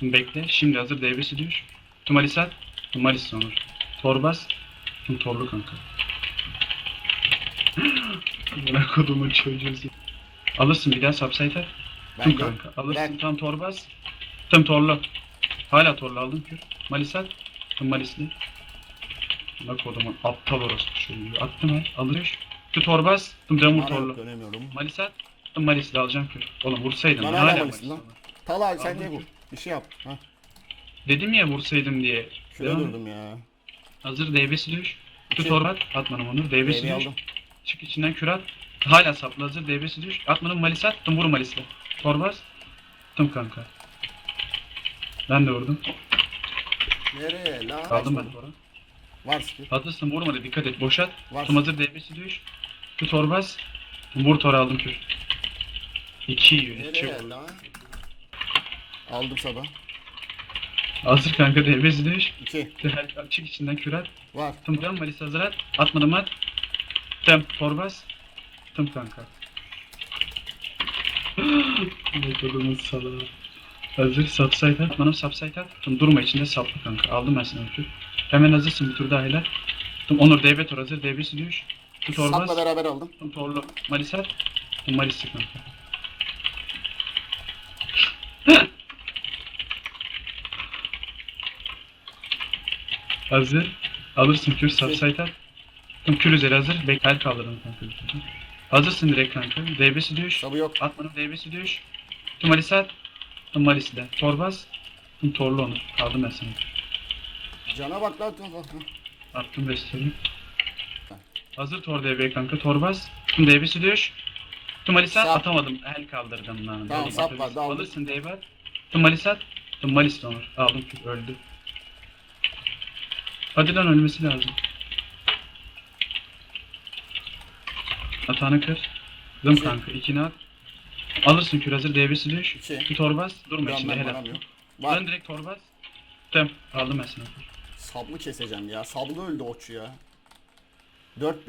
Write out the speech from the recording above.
Şimdi bekle. Şimdi hazır DB'si düş. Tumalis at. Tumalis sonra. Torbas. Tüm torlu kanka. Buna kodumun çocuğu. Alırsın bir daha subsite at. Tüm kanka. Alırsın Bırak. tam torbas. Tüm torlu. Hala torlu aldım kür. Malis at. Tüm malisli. Buna kodumun aptal orospu çocuğu. Attım el. Alır. Tüm torbas. Tüm demur torlu. dönemiyorum. Malis at. Tüm malisli alacağım kür. Oğlum vursaydın. Hala malis. Talha sen bu? ki. Bir şey yap. Ha. Dedim ya vursaydım diye. Şuraya Devam durdum ya. Hazır DB'si düş. Tut Şey- orbat. Atmanım onu. DB'si Beni düş. aldım. Çık içinden kür at. Hala saplı hazır. DB'si düş. Atmanın malis at. Tüm vur malisle. Torbas. Tüm kanka. Ben de vurdum. Nereye la? Aldım ben sonra. Var skill. Hazırsın vurmadı. Dikkat et. Boşat. Var. Tüm hazır DB'si düş. Tut torbas. Tüm vur tor aldım kür. 2 yiyor. 2 Nereye la? Aldım sabah. Hazır kanka DB'si düş. 2. Çık içinden kür at. Var. Tüm can malis hazır at. Atmadım at. Tem torbas. Tüm kanka. Ne kodumun salağı. Hazır subsite at. Bana subsite at. Tüm durma içinde saplı kanka. Aldım ben sana bir Hemen hazırsın bir tur daha hele. Tüm Onur DB tor hazır. DB'si düş. Tüm torbas. Sapla beraber aldım. Tüm torlu. Malis at. Tüm malisi kanka. Hazır. Alırsın kür subsite at. Tüm kür üzeri hazır. Bek el kaldırın kanka. Hazırsın direkt kanka. DB'si düş. Sabı yok. Atmanın DB'si düş. Tüm malisi at. Tüm malisi de. Torbas. Tüm torlu onu. Aldım ben sana. Cana bak lan. Bak, ha. Attım bestleri. Hazır tor DB kanka. Torbas. Tüm DB'si düş. Tüm malisi at. Sap. Atamadım. El kaldırdım lan. Tamam, sap aldım. Alırsın DB at. Tüm malisi at. Tüm malisi de onur. Aldım kür. Öldü. Hadi lan ölmesi lazım. Atağını kır. Dım İki. kanka. ikini at. Alırsın kür hazır. DB'si düş. İki. Bir torbas. Durma içinde ben helal. Dön Var. direkt torbas. Dem. Aldım ben seni. Sablı keseceğim ya. Sablı öldü oçu ya. 4